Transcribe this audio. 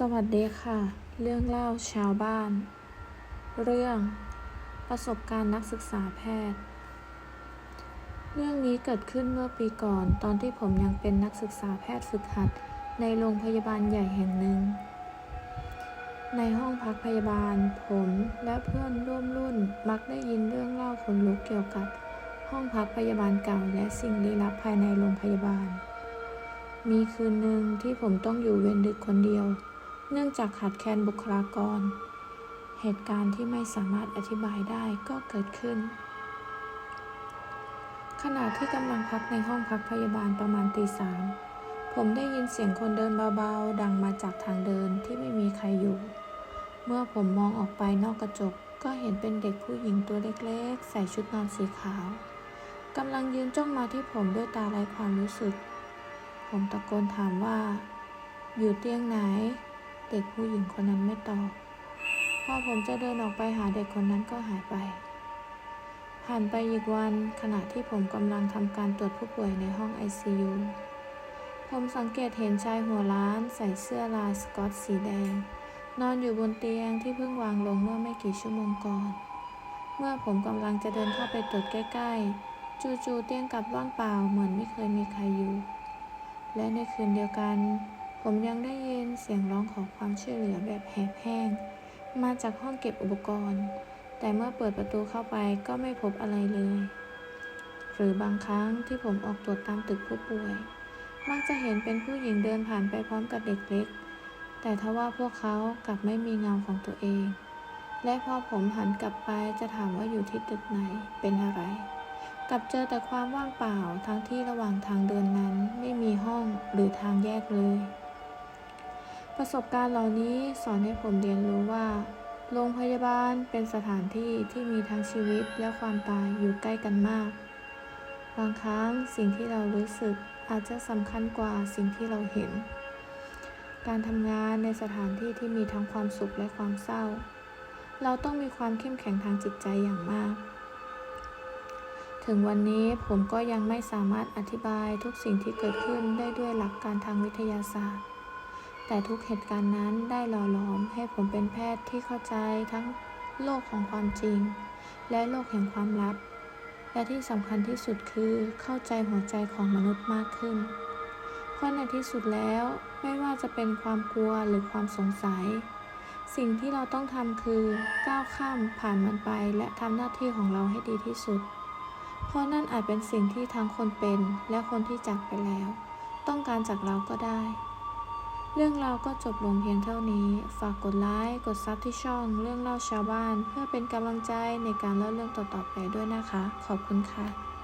สวัสดีค่ะ เรื่องเล่าชาวบ้าน เรื่องประสบการณ์นักศึกษาแพทย์ เรื่องนี้เกิดขึ้นเมื่อปีก่อน ตอนที่ผมยังเป็นนักศึกษาแพทย์ฝึกหัด ในโรงพยาบาลใหญ่แห่งหนึ่ง ในห้องพักพยาบาล ผมและเพื่อนร่วมรุ่นมักได้ยินเรื่องเล่าขนลุกเกี่ยวกับ ห้องพักพยาบาลเก่าและสิ่งลี้ลับภายในโรงพยาบาลมีคืนหนึ่งที่ผมต้องอยู่เวรดึกคนเดียว เนื่องจากขาดแคลนบุคลากร เหตุการณ์ที่ไม่สามารถอธิบายได้ก็เกิดขึ้น ขณะที่กำลังพักในห้องพักพยาบาลประมาณตีสามผมได้ยินเสียงคนเดินเบาๆ ดังมาจากทางเดินที่ไม่มีใครอยู่ เมื่อผมมองออกไปนอกกระจกก็เห็นเป็นเด็กผู้หญิงตัวเล็กๆ ใส่ชุดนอนสีขาวกำลังยืนจ้องมาที่ผมด้วยตาไร้ความรู้สึก ผมตะโกนถามว่า อยู่เตียงไหน เด็กผู้หญิงคนนั้นไม่ตอบ พอผมจะเดินออกไปหาเด็กคนนั้นก็หายไป ผ่านไปอีกวันขณะที่ผมกำลังทำการตรวจผู้ป่วยในห้อง ICU ผมสังเกตเห็นชายหัวล้านใส่เสื้อลายสกอตสีแดง นอนอยู่บนเตียงที่เพิ่งวางลงเมื่อไม่กี่ชั่วโมงก่อน เมื่อผมกำลังจะเดินเข้าไปตรวจใกล้ ๆ จู่ๆเตียงกลับว่างเปล่าเหมือนไม่เคยมีใครอยู่ และในคืนเดียวกัน ผมยังได้ยินเสียงร้องขอความช่วยเหลือแบบแหบแห้ง มาจากห้องเก็บอุปกรณ์ แต่เมื่อเปิดประตูเข้าไปก็ไม่พบอะไรเลย หรือบางครั้งที่ผมออกตรวจตามตึกผู้ป่วย มักจะเห็นเป็นผู้หญิงเดินผ่านไปพร้อมกับเด็กเล็ก แต่ทว่าพวกเขากลับไม่มีเงาของตัวเอง และพอผมหันกลับไปจะถามว่าอยู่ที่ตึกไหนเป็นอะไร กลับเจอแต่ความว่างเปล่าทั้งที่ระหว่างทางเดินนั้นไม่มีห้องหรือทางแยกเลย ประสบการณ์เหล่านี้สอนให้ผมเรียนรู้ว่า โรงพยาบาลเป็นสถานที่ที่มีทั้งชีวิตและความตายอยู่ใกล้กันมาก บางครั้งสิ่งที่เรารู้สึกอาจจะสำคัญกว่าสิ่งที่เราเห็น การทำงานในสถานที่ที่มีทั้งความสุขและความเศร้า เราต้องมีความเข้มแข็งทางจิตใจอย่างมาก ถึงวันนี้ผมก็ยังไม่สามารถอธิบายทุกสิ่งที่เกิดขึ้นได้ด้วยหลักการทางวิทยาศาสตร์ แต่ทุกเหตุการณ์นั้นได้หล่อหลอมให้ผมเป็นแพทย์ที่เข้าใจทั้งโลกของความจริง และโลกแห่งความลับ และที่สำคัญที่สุดคือเข้าใจหัวใจของมนุษย์มากขึ้นเพราะในที่สุดแล้วไม่ว่าจะเป็นความกลัวหรือความสงสัย สิ่งที่เราต้องทำคือก้าวข้ามผ่านมันไปและทำหน้าที่ของเราให้ดีที่สุด เพราะนั่นอาจเป็นสิ่งที่ทั้งคนเป็นและคนที่จากไปแล้ว ต้องการจากเราก็ได้ เรื่องราวก็จบลงเพียงเท่านี้ ฝากกดไลค์ กดซับที่ช่องเรื่องเล่าชาวบ้าน เพื่อเป็นกำลังใจในการเล่าเรื่องต่อๆไปด้วยนะคะ ขอบคุณค่ะ